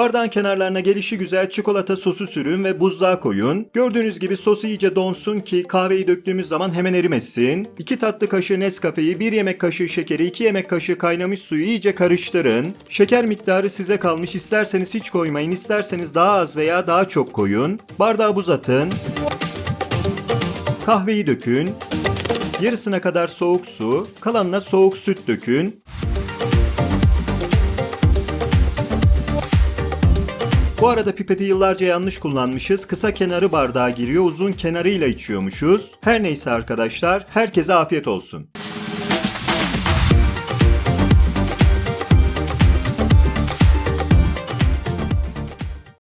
Bardağın kenarlarına gelişi güzel çikolata sosu sürün ve buzluğa koyun. Gördüğünüz gibi sosu iyice donsun ki kahveyi döktüğümüz zaman hemen erimesin. 2 tatlı kaşığı Nescafe'yi, 1 yemek kaşığı şekeri, 2 yemek kaşığı kaynamış suyu iyice karıştırın. Şeker miktarı size kalmış. İsterseniz hiç koymayın, isterseniz daha az veya daha çok koyun. Bardağı buz atın. Kahveyi dökün. Yarısına kadar soğuk su, kalanına soğuk süt dökün. Bu arada pipeti yıllarca yanlış kullanmışız. Kısa kenarı bardağa giriyor, uzun kenarıyla içiyormuşuz. Her neyse arkadaşlar, herkese afiyet olsun.